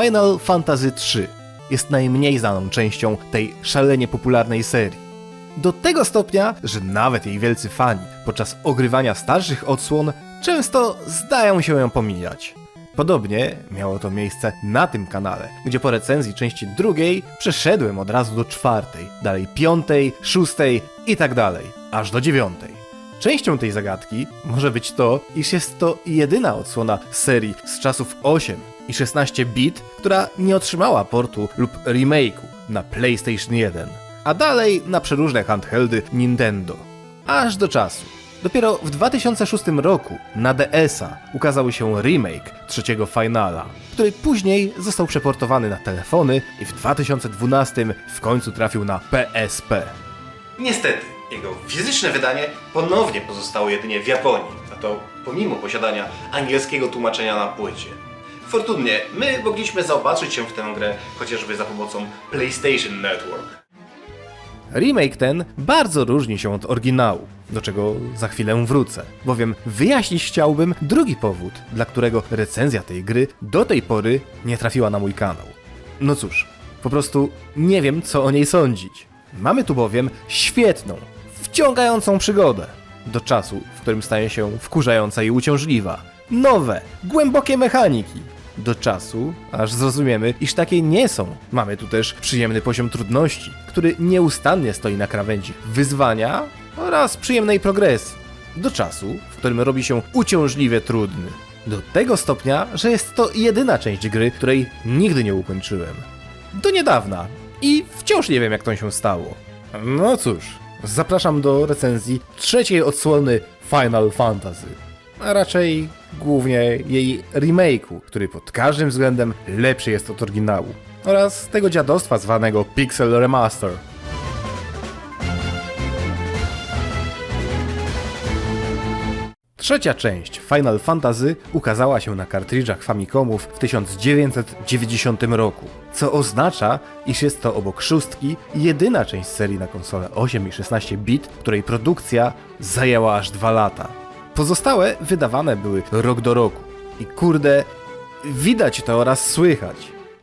Final Fantasy III jest najmniej znaną częścią tej szalenie popularnej serii. Do tego stopnia, że nawet jej wielcy fani podczas ogrywania starszych odsłon często zdają się ją pomijać. Podobnie miało to miejsce na tym kanale, gdzie po recenzji części drugiej przeszedłem od razu do czwartej, dalej piątej, szóstej i tak dalej, aż do dziewiątej. Częścią tej zagadki może być to, iż jest to jedyna odsłona serii z czasów 8 i 16 bit, która nie otrzymała portu lub remake'u na PlayStation 1, a dalej na przeróżne handheldy Nintendo. Aż do czasu. Dopiero w 2006 roku na DS-a ukazał się remake trzeciego Finala, który później został przeportowany na telefony i w 2012 w końcu trafił na PSP. Niestety, jego fizyczne wydanie ponownie pozostało jedynie w Japonii, a to pomimo posiadania angielskiego tłumaczenia na płycie. Fortunnie, my mogliśmy zaopatrzyć się w tę grę chociażby za pomocą PlayStation Network. Remake ten bardzo różni się od oryginału, do czego za chwilę wrócę, bowiem wyjaśnić chciałbym drugi powód, dla którego recenzja tej gry do tej pory nie trafiła na mój kanał. No cóż, po prostu nie wiem co o niej sądzić. Mamy tu bowiem świetną, wciągającą przygodę, do czasu, w którym staje się wkurzająca i uciążliwa. Nowe, głębokie mechaniki, do czasu, aż zrozumiemy, iż takie nie są. Mamy tu też przyjemny poziom trudności, który nieustannie stoi na krawędzi wyzwania oraz przyjemnej progresji. Do czasu, w którym robi się uciążliwie trudny. Do tego stopnia, że jest to jedyna część gry, której nigdy nie ukończyłem. Do niedawna. I wciąż nie wiem, jak to się stało. No cóż, zapraszam do recenzji trzeciej odsłony Final Fantasy a raczej głównie jej remake'u, który pod każdym względem lepszy jest od oryginału, oraz tego dziadostwa zwanego Pixel Remaster. Trzecia część Final Fantasy ukazała się na kartridżach Famicomów w 1990 roku, co oznacza, iż jest to obok szóstki jedyna część serii na konsolę 8 i 16 bit, której produkcja zajęła aż dwa lata. Pozostałe wydawane były rok do roku. I kurde, widać to oraz słychać.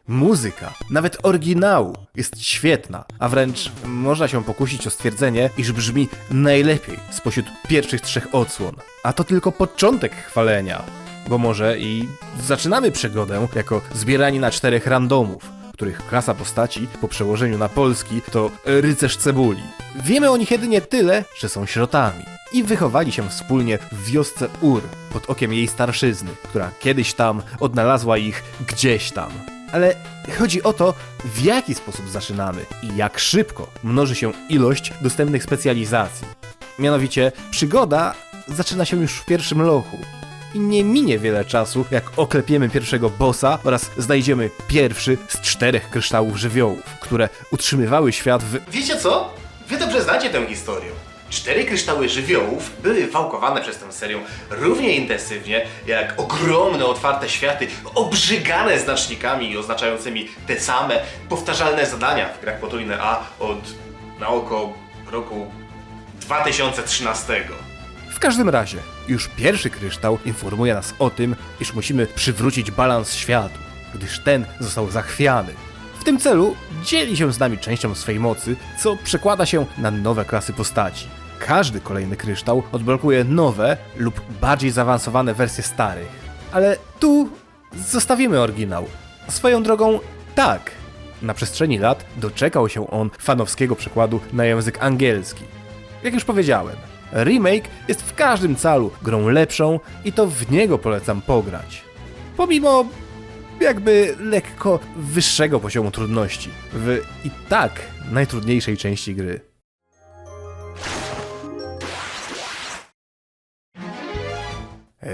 Muzyka, nawet oryginału, jest świetna, a wręcz można się pokusić o stwierdzenie, iż brzmi najlepiej spośród pierwszych trzech odsłon. A to tylko początek chwalenia, bo może i zaczynamy przygodę jako zbierani na czterech randomów, których klasa postaci po przełożeniu na polski to rycerz cebuli. Wiemy o nich jedynie tyle, że są sierotami i wychowali się wspólnie w wiosce Ur pod okiem jej starszyzny, która kiedyś tam odnalazła ich gdzieś tam. Ale chodzi o to, w jaki sposób zaczynamy i jak szybko mnoży się ilość dostępnych specjalizacji. Mianowicie, przygoda zaczyna się już w pierwszym lochu. I nie minie wiele czasu, jak oklepiemy pierwszego bossa oraz znajdziemy pierwszy z czterech kryształów żywiołów, które utrzymywały świat w... Wiecie co? Wy dobrze znacie tę historię. Cztery kryształy żywiołów były wałkowane przez tę serię równie intensywnie jak ogromne otwarte światy, obrzygane znacznikami oznaczającymi te same powtarzalne zadania w grach potrójne A od na oko roku 2013. W każdym razie, już pierwszy kryształ informuje nas o tym, iż musimy przywrócić balans światu, gdyż ten został zachwiany. W tym celu dzieli się z nami częścią swej mocy, co przekłada się na nowe klasy postaci. Każdy kolejny kryształ odblokuje nowe lub bardziej zaawansowane wersje starych. Ale tu zostawimy oryginał. Swoją drogą, tak. Na przestrzeni lat doczekał się on fanowskiego przekładu na język angielski. Jak już powiedziałem, remake jest w każdym calu grą lepszą i to w niego polecam pograć. Pomimo jakby lekko wyższego poziomu trudności w i tak najtrudniejszej części gry.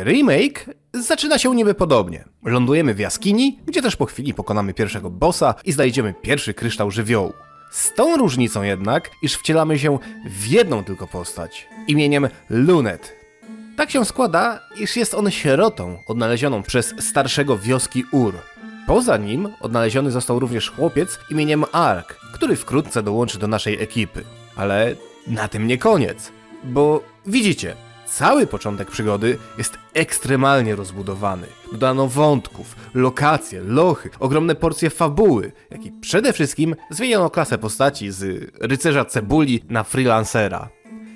Remake zaczyna się niby podobnie. Lądujemy w jaskini, gdzie też po chwili pokonamy pierwszego bossa i znajdziemy pierwszy kryształ żywiołu. Z tą różnicą jednak, iż wcielamy się w jedną tylko postać, imieniem Lunet. Tak się składa, iż jest on sierotą odnalezioną przez starszego wioski Ur. Poza nim odnaleziony został również chłopiec imieniem Ark, który wkrótce dołączy do naszej ekipy. Ale na tym nie koniec, bo widzicie, Cały początek przygody jest ekstremalnie rozbudowany. Dodano wątków, lokacje, lochy, ogromne porcje fabuły, jak i przede wszystkim zmieniono klasę postaci z rycerza cebuli na freelancera.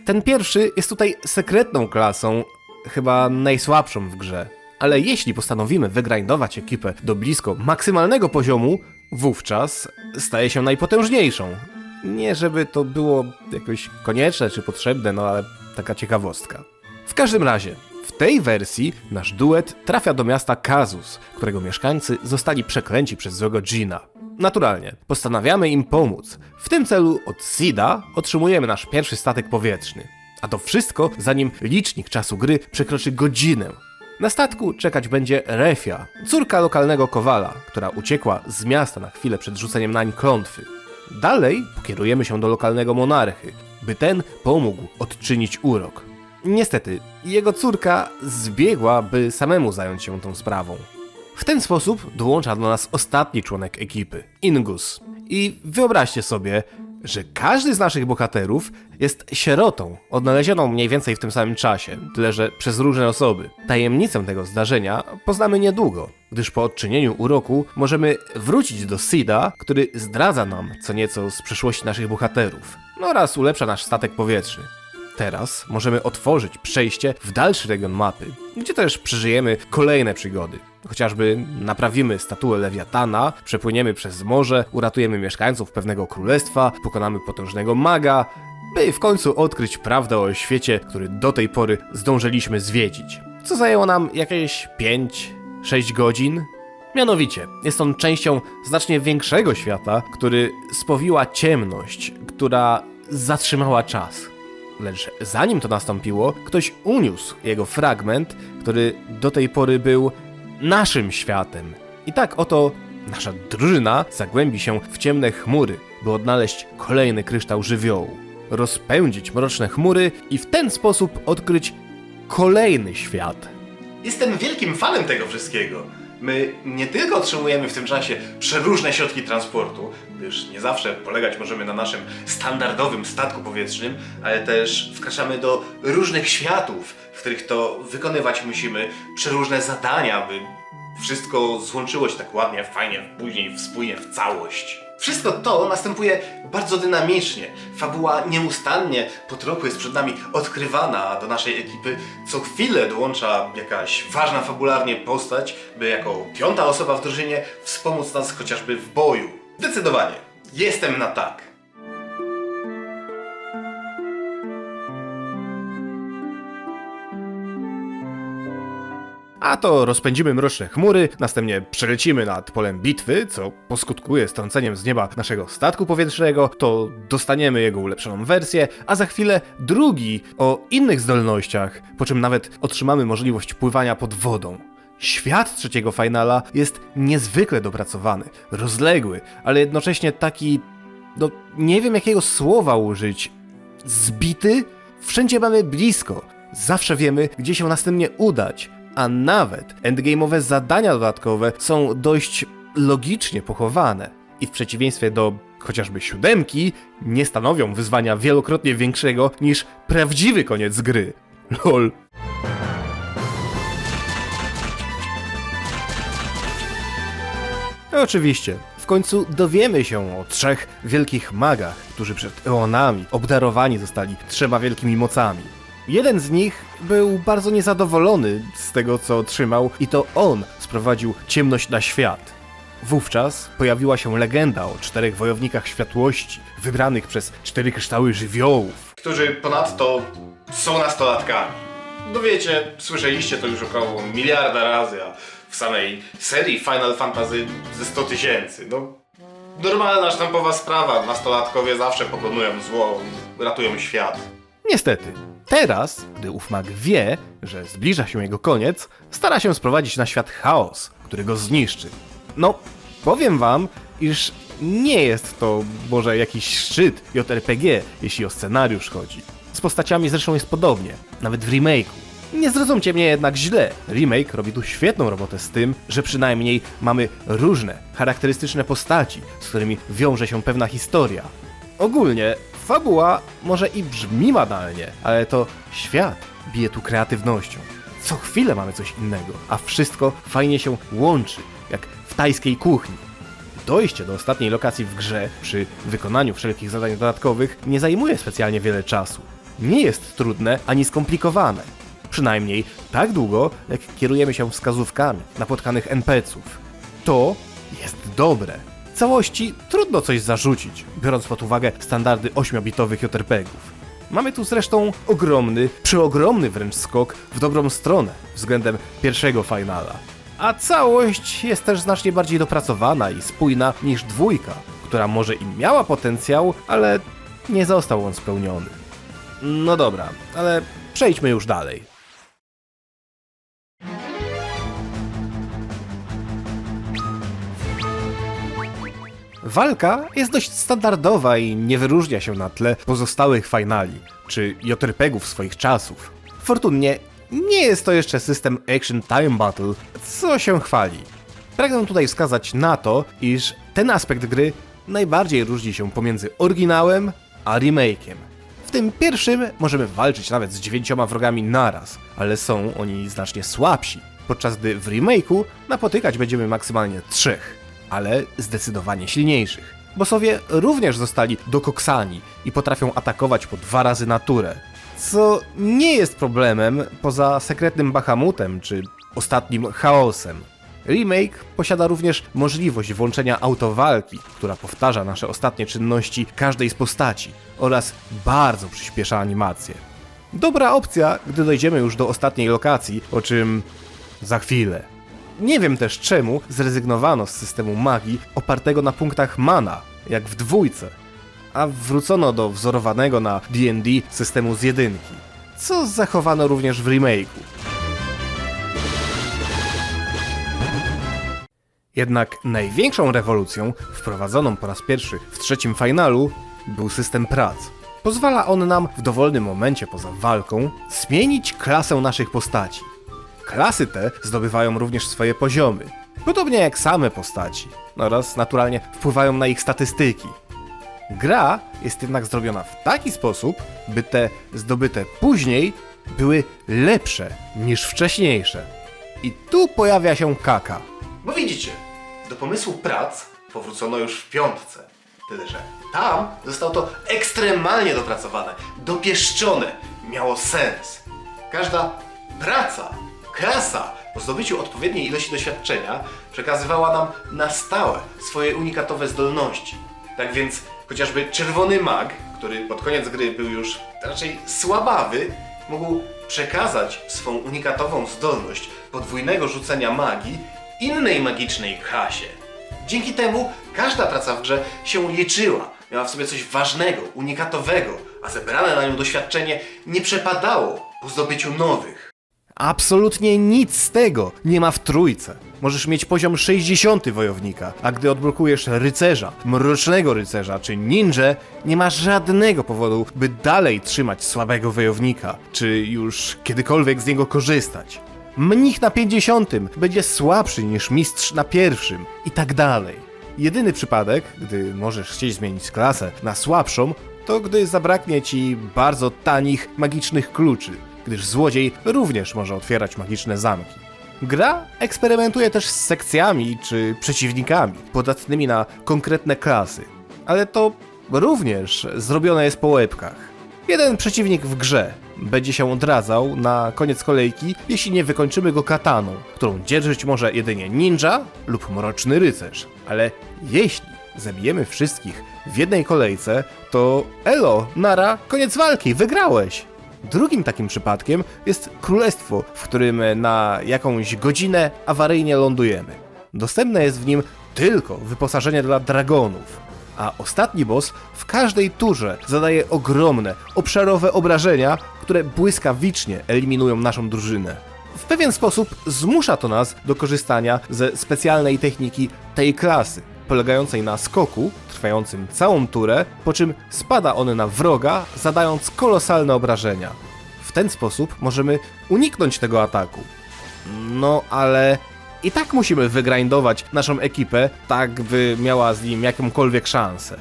Ten pierwszy jest tutaj sekretną klasą, chyba najsłabszą w grze. Ale jeśli postanowimy wygrindować ekipę do blisko maksymalnego poziomu, wówczas staje się najpotężniejszą. Nie żeby to było jakoś konieczne czy potrzebne, no ale taka ciekawostka. W każdym razie, w tej wersji nasz duet trafia do miasta Kazus, którego mieszkańcy zostali przeklęci przez złego Gina. Naturalnie, postanawiamy im pomóc. W tym celu od Sida otrzymujemy nasz pierwszy statek powietrzny. A to wszystko zanim licznik czasu gry przekroczy godzinę. Na statku czekać będzie Refia, córka lokalnego kowala, która uciekła z miasta na chwilę przed rzuceniem nań klątwy. Dalej pokierujemy się do lokalnego monarchy, by ten pomógł odczynić urok. Niestety, jego córka zbiegła, by samemu zająć się tą sprawą. W ten sposób dołącza do nas ostatni członek ekipy, Ingus. I wyobraźcie sobie, że każdy z naszych bohaterów jest sierotą, odnalezioną mniej więcej w tym samym czasie, tyle że przez różne osoby. Tajemnicę tego zdarzenia poznamy niedługo, gdyż po odczynieniu uroku możemy wrócić do Sida, który zdradza nam co nieco z przeszłości naszych bohaterów, oraz ulepsza nasz statek powietrzny. Teraz możemy otworzyć przejście w dalszy region mapy, gdzie też przeżyjemy kolejne przygody. Chociażby naprawimy statuę Lewiatana, przepłyniemy przez morze, uratujemy mieszkańców pewnego królestwa, pokonamy potężnego maga, by w końcu odkryć prawdę o świecie, który do tej pory zdążyliśmy zwiedzić. Co zajęło nam jakieś 5-6 godzin? Mianowicie, jest on częścią znacznie większego świata, który spowiła ciemność, która zatrzymała czas. Lecz zanim to nastąpiło, ktoś uniósł jego fragment, który do tej pory był naszym światem. I tak oto nasza drużyna zagłębi się w ciemne chmury, by odnaleźć kolejny kryształ żywiołu, rozpędzić mroczne chmury i w ten sposób odkryć kolejny świat. Jestem wielkim fanem tego wszystkiego. My nie tylko otrzymujemy w tym czasie przeróżne środki transportu, gdyż nie zawsze polegać możemy na naszym standardowym statku powietrznym, ale też wkraczamy do różnych światów, w których to wykonywać musimy przeróżne zadania, by wszystko złączyło się tak ładnie, fajnie, później spójnie w całość. Wszystko to następuje bardzo dynamicznie. Fabuła nieustannie po trochu jest przed nami odkrywana a do naszej ekipy. Co chwilę dołącza jakaś ważna fabularnie postać, by jako piąta osoba w drużynie wspomóc nas chociażby w boju. Zdecydowanie. Jestem na tak. A to rozpędzimy mroczne chmury, następnie przelecimy nad polem bitwy, co poskutkuje strąceniem z nieba naszego statku powietrznego, to dostaniemy jego ulepszoną wersję, a za chwilę drugi o innych zdolnościach, po czym nawet otrzymamy możliwość pływania pod wodą. Świat trzeciego finala jest niezwykle dopracowany, rozległy, ale jednocześnie taki, no nie wiem jakiego słowa użyć, zbity? Wszędzie mamy blisko. Zawsze wiemy, gdzie się następnie udać, a nawet endgame'owe zadania dodatkowe są dość logicznie pochowane. I w przeciwieństwie do chociażby siódemki, nie stanowią wyzwania wielokrotnie większego niż prawdziwy koniec gry. LOL. Oczywiście, w końcu dowiemy się o trzech wielkich magach, którzy przed eonami obdarowani zostali trzema wielkimi mocami. Jeden z nich był bardzo niezadowolony z tego, co otrzymał, i to on sprowadził ciemność na świat. Wówczas pojawiła się legenda o czterech wojownikach światłości, wybranych przez cztery kryształy żywiołów. Którzy ponadto są nastolatkami. No wiecie, słyszeliście to już około miliarda razy, a w samej serii Final Fantasy ze 100 tysięcy. No, normalna sztampowa sprawa. Nastolatkowie zawsze pokonują zło, ratują świat. Niestety, teraz, gdy ów mag wie, że zbliża się jego koniec, stara się sprowadzić na świat chaos, który go zniszczy. No, powiem wam, iż nie jest to może jakiś szczyt JRPG, jeśli o scenariusz chodzi. Z postaciami zresztą jest podobnie, nawet w remake'u. Nie zrozumcie mnie jednak źle. Remake robi tu świetną robotę z tym, że przynajmniej mamy różne, charakterystyczne postaci, z którymi wiąże się pewna historia. Ogólnie Fabuła może i brzmi banalnie, ale to świat bije tu kreatywnością. Co chwilę mamy coś innego, a wszystko fajnie się łączy, jak w tajskiej kuchni. Dojście do ostatniej lokacji w grze przy wykonaniu wszelkich zadań dodatkowych nie zajmuje specjalnie wiele czasu. Nie jest trudne ani skomplikowane. Przynajmniej tak długo, jak kierujemy się wskazówkami napotkanych NPC-ów. To jest dobre. Całości trudno coś zarzucić, biorąc pod uwagę standardy 8-bitowych JRPG-ów. Mamy tu zresztą ogromny, przeogromny wręcz skok w dobrą stronę względem pierwszego finala. A całość jest też znacznie bardziej dopracowana i spójna niż dwójka, która może i miała potencjał, ale nie został on spełniony. No dobra, ale przejdźmy już dalej. Walka jest dość standardowa i nie wyróżnia się na tle pozostałych finali, czy JRPG-ów swoich czasów. Fortunnie nie jest to jeszcze system Action Time Battle, co się chwali. Pragnę tutaj wskazać na to, iż ten aspekt gry najbardziej różni się pomiędzy oryginałem a remake'iem. W tym pierwszym możemy walczyć nawet z dziewięcioma wrogami naraz, ale są oni znacznie słabsi, podczas gdy w remake'u napotykać będziemy maksymalnie trzech, ale zdecydowanie silniejszych. Bossowie również zostali dokoksani i potrafią atakować po dwa razy naturę, co nie jest problemem poza sekretnym Bahamutem czy ostatnim chaosem. Remake posiada również możliwość włączenia autowalki, która powtarza nasze ostatnie czynności każdej z postaci oraz bardzo przyspiesza animację. Dobra opcja, gdy dojdziemy już do ostatniej lokacji, o czym za chwilę. Nie wiem też czemu zrezygnowano z systemu magii opartego na punktach mana, jak w dwójce, a wrócono do wzorowanego na D&D systemu z jedynki, co zachowano również w remake'u. Jednak największą rewolucją, wprowadzoną po raz pierwszy w trzecim finalu, był system prac. Pozwala on nam w dowolnym momencie poza walką zmienić klasę naszych postaci. Klasy te zdobywają również swoje poziomy, podobnie jak same postaci, oraz naturalnie wpływają na ich statystyki. Gra jest jednak zrobiona w taki sposób, by te zdobyte później były lepsze niż wcześniejsze. I tu pojawia się kaka. Bo widzicie, do pomysłu prac powrócono już w piątce. Tyle, że tam zostało to ekstremalnie dopracowane, dopieszczone, miało sens. Każda praca, klasa po zdobyciu odpowiedniej ilości doświadczenia przekazywała nam na stałe swoje unikatowe zdolności. Tak więc chociażby czerwony mag, który pod koniec gry był już raczej słabawy, mógł przekazać swą unikatową zdolność podwójnego rzucenia magii innej magicznej klasie. Dzięki temu każda praca w grze się liczyła, miała w sobie coś ważnego, unikatowego, a zebrane na nią doświadczenie nie przepadało po zdobyciu nowych. Absolutnie nic z tego nie ma w trójce. Możesz mieć poziom 60 wojownika, a gdy odblokujesz rycerza, mrocznego rycerza czy ninja, nie masz żadnego powodu, by dalej trzymać słabego wojownika, czy już kiedykolwiek z niego korzystać. Mnich na 50 będzie słabszy niż mistrz na pierwszym i tak dalej. Jedyny przypadek, gdy możesz chcieć zmienić klasę na słabszą, to gdy zabraknie ci bardzo tanich magicznych kluczy, gdyż złodziej również może otwierać magiczne zamki. Gra eksperymentuje też z sekcjami czy przeciwnikami podatnymi na konkretne klasy, ale to również zrobione jest po łebkach. Jeden przeciwnik w grze będzie się odradzał na koniec kolejki, jeśli nie wykończymy go kataną, którą dzierżyć może jedynie ninja lub mroczny rycerz. Ale jeśli zabijemy wszystkich w jednej kolejce, to elo, nara, koniec walki, wygrałeś! Drugim takim przypadkiem jest królestwo, w którym na jakąś godzinę awaryjnie lądujemy. Dostępne jest w nim tylko wyposażenie dla dragonów, a ostatni boss w każdej turze zadaje ogromne, obszarowe obrażenia, które błyskawicznie eliminują naszą drużynę. W pewien sposób zmusza to nas do korzystania ze specjalnej techniki tej klasy, polegającej na skoku trwającym całą turę, po czym spada on na wroga, zadając kolosalne obrażenia. W ten sposób możemy uniknąć tego ataku. No ale i tak musimy wygrindować naszą ekipę, tak by miała z nim jakąkolwiek szansę.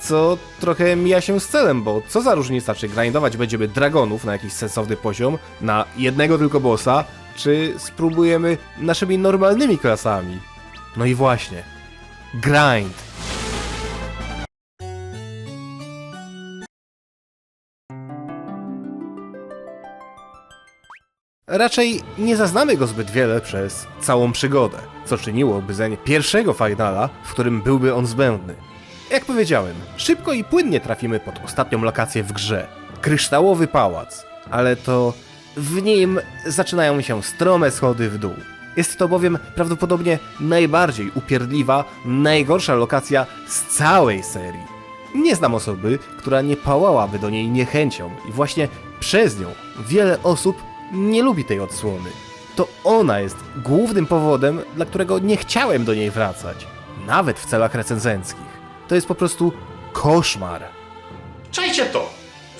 co trochę mija się z celem, bo co za różnica, czy grindować będziemy dragonów na jakiś sensowny poziom, na jednego tylko bossa, czy spróbujemy naszymi normalnymi klasami. No i właśnie, grind. Raczej nie zaznamy go zbyt wiele przez całą przygodę, co czyniłoby zeń pierwszego finala, w którym byłby on zbędny. Jak powiedziałem, szybko i płynnie trafimy pod ostatnią lokację w grze kryształowy pałac, ale to w nim zaczynają się strome schody w dół. Jest to bowiem prawdopodobnie najbardziej upierdliwa, najgorsza lokacja z całej serii. Nie znam osoby, która nie pałałaby do niej niechęcią i właśnie przez nią wiele osób nie lubi tej odsłony. To ona jest głównym powodem, dla którego nie chciałem do niej wracać, nawet w celach recenzenckich. To jest po prostu koszmar. Czajcie to!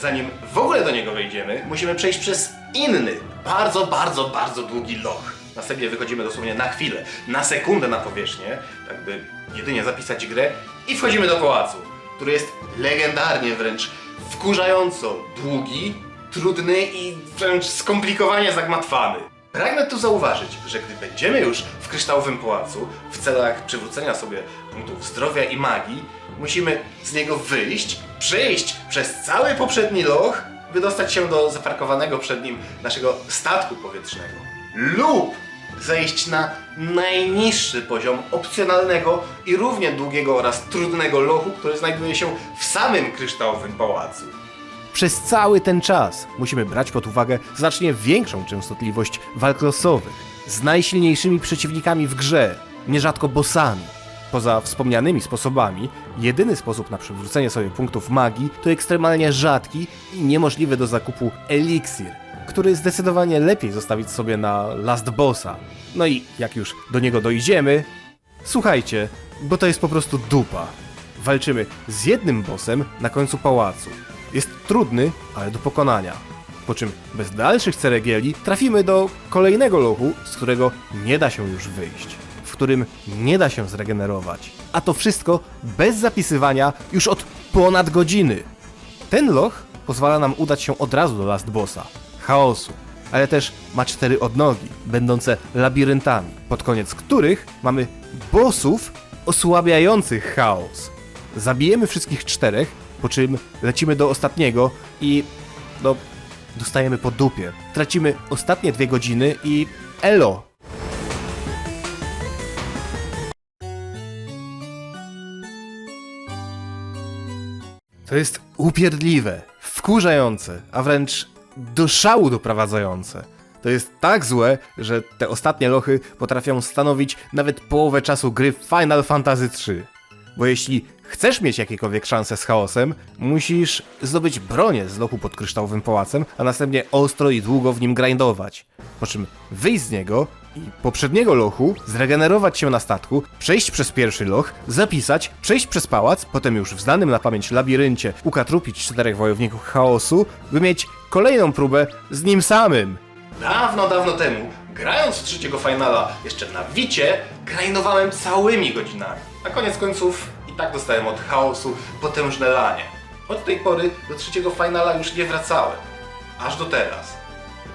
Zanim w ogóle do niego wejdziemy, musimy przejść przez inny, bardzo, bardzo, bardzo długi loch. Następnie wychodzimy dosłownie na chwilę, na sekundę na powierzchnię, tak by jedynie zapisać grę i wchodzimy do pałacu, który jest legendarnie wręcz wkurzająco długi, trudny i wręcz skomplikowanie zagmatwany. Pragnę tu zauważyć, że gdy będziemy już w kryształowym pałacu, w celach przywrócenia sobie punktów zdrowia i magii, musimy z niego wyjść, przejść przez cały poprzedni loch, by dostać się do zaparkowanego przed nim naszego statku powietrznego. Lub zejść na najniższy poziom opcjonalnego i równie długiego oraz trudnego lochu, który znajduje się w samym kryształowym pałacu. Przez cały ten czas musimy brać pod uwagę znacznie większą częstotliwość walk losowych z najsilniejszymi przeciwnikami w grze, nierzadko bossami. Poza wspomnianymi sposobami, jedyny sposób na przywrócenie sobie punktów magii to ekstremalnie rzadki i niemożliwy do zakupu eliksir, który zdecydowanie lepiej zostawić sobie na last bossa. No i jak już do niego dojdziemy, słuchajcie, bo to jest po prostu dupa. Walczymy z jednym bossem na końcu pałacu. Jest trudny, ale do pokonania. Po czym bez dalszych ceregieli trafimy do kolejnego lochu, z którego nie da się już wyjść, w którym nie da się zregenerować. A to wszystko bez zapisywania już od ponad godziny. Ten loch pozwala nam udać się od razu do last bossa, chaosu, ale też ma cztery odnogi, będące labiryntami, pod koniec których mamy bossów osłabiających chaos. Zabijemy wszystkich czterech, po czym lecimy do ostatniego i no, dostajemy po dupie. Tracimy ostatnie dwie godziny i elo. To jest upierdliwe, wkurzające, a wręcz do szału doprowadzające. To jest tak złe, że te ostatnie lochy potrafią stanowić nawet połowę czasu gry Final Fantasy III. Bo jeśli chcesz mieć jakiekolwiek szanse z chaosem, musisz zdobyć bronię z lochu pod kryształowym pałacem, a następnie ostro i długo w nim grindować. Po czym wyjść z niego i poprzedniego lochu, zregenerować się na statku, przejść przez pierwszy loch, zapisać, przejść przez pałac, potem już w znanym na pamięć labiryncie ukatrupić czterech wojowników chaosu, by mieć kolejną próbę z nim samym. Dawno, dawno temu, grając w trzeciego finala jeszcze na Wicie, grindowałem całymi godzinami. Na koniec końców i tak dostałem od chaosu potężne lanie. Od tej pory do trzeciego finala już nie wracałem. Aż do teraz.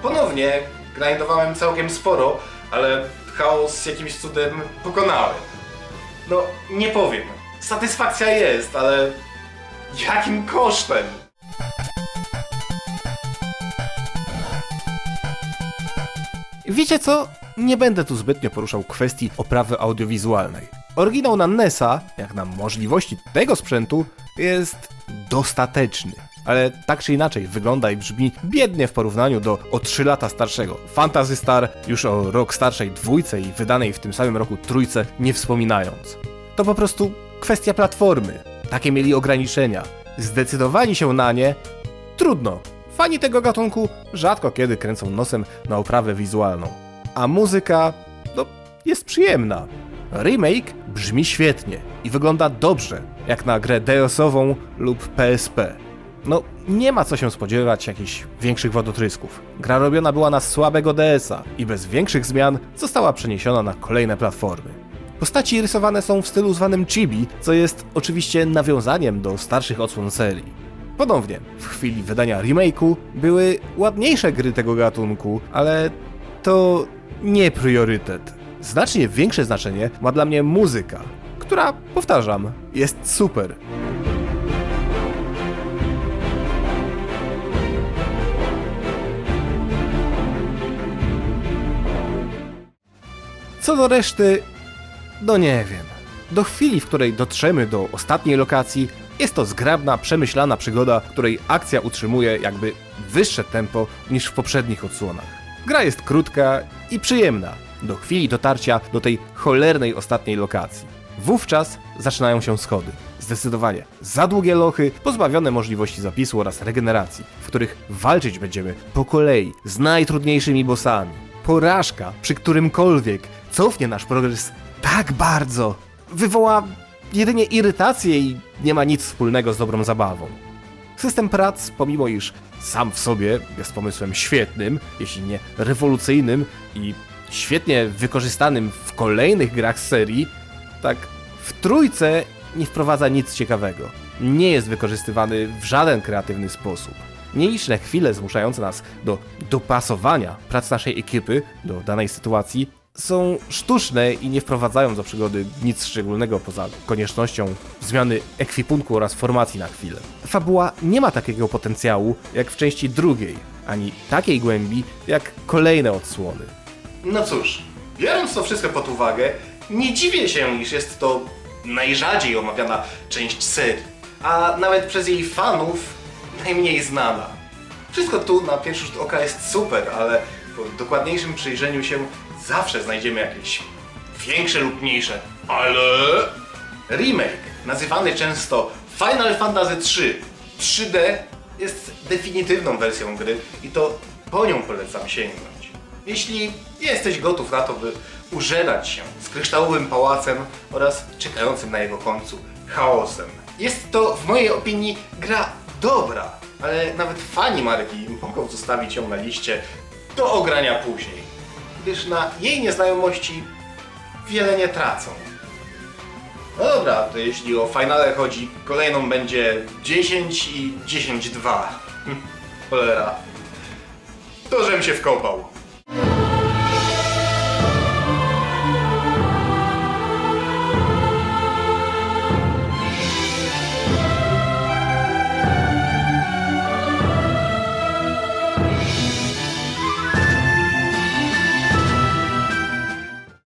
Ponownie grindowałem całkiem sporo, ale chaos jakimś cudem pokonałem. No, nie powiem. Satysfakcja jest, ale jakim kosztem? Wiecie co? Nie będę tu zbytnio poruszał kwestii oprawy audiowizualnej. Oryginał na NESa, jak na możliwości tego sprzętu, jest dostateczny. Ale tak czy inaczej wygląda i brzmi biednie w porównaniu do o 3 lata starszego Fantasy Star, już o rok starszej dwójce i wydanej w tym samym roku trójce nie wspominając. To po prostu kwestia platformy. Takie mieli ograniczenia. Zdecydowali się na nie. Trudno. Fani tego gatunku rzadko kiedy kręcą nosem na oprawę wizualną. A muzyka, no, jest przyjemna. Remake brzmi świetnie i wygląda dobrze, jak na grę DOS-ową lub PSP. No, nie ma co się spodziewać jakichś większych wodotrysków. Gra robiona była na słabego DS-a i bez większych zmian została przeniesiona na kolejne platformy. Postaci rysowane są w stylu zwanym chibi, co jest oczywiście nawiązaniem do starszych odsłon serii. Ponownie, w chwili wydania remake'u były ładniejsze gry tego gatunku, ale to nie priorytet. Znacznie większe znaczenie ma dla mnie muzyka, która, powtarzam, jest super. Co do reszty, no nie wiem. Do chwili, w której dotrzemy do ostatniej lokacji, jest to zgrabna, przemyślana przygoda, której akcja utrzymuje jakby wyższe tempo niż w poprzednich odsłonach. Gra jest krótka i przyjemna, do chwili dotarcia do tej cholernej ostatniej lokacji. Wówczas zaczynają się schody. Zdecydowanie za długie lochy, pozbawione możliwości zapisu oraz regeneracji, w których walczyć będziemy po kolei z najtrudniejszymi bossami. Porażka przy którymkolwiek cofnie nasz progres tak bardzo, wywoła jedynie irytację i nie ma nic wspólnego z dobrą zabawą. System prac, pomimo iż sam w sobie jest pomysłem świetnym, jeśli nie rewolucyjnym i świetnie wykorzystanym w kolejnych grach serii, tak w trójce nie wprowadza nic ciekawego. Nie jest wykorzystywany w żaden kreatywny sposób. Nieliczne chwile zmuszające nas do dopasowania prac naszej ekipy do danej sytuacji są sztuczne i nie wprowadzają do przygody nic szczególnego poza koniecznością zmiany ekwipunku oraz formacji na chwilę. Fabuła nie ma takiego potencjału jak w części drugiej, ani takiej głębi jak kolejne odsłony. No cóż, biorąc to wszystko pod uwagę, nie dziwię się, iż jest to najrzadziej omawiana część serii, a nawet przez jej fanów najmniej znana. Wszystko tu na pierwszy rzut oka jest super, ale po dokładniejszym przyjrzeniu się zawsze znajdziemy jakieś większe lub mniejsze ale... Remake, nazywany często Final Fantasy III 3D, jest definitywną wersją gry i to po nią polecam sięgnąć. Jeśli jesteś gotów na to, by użerać się z kryształowym pałacem oraz czekającym na jego końcu chaosem. Jest to w mojej opinii gra dobra, ale nawet fani marki mogą zostawić ją na liście do ogrania później, gdyż na jej nieznajomości wiele nie tracą. No dobra, to jeśli o finale chodzi, kolejną będzie 10 i 10-2. Cholera. To żem się wkopał.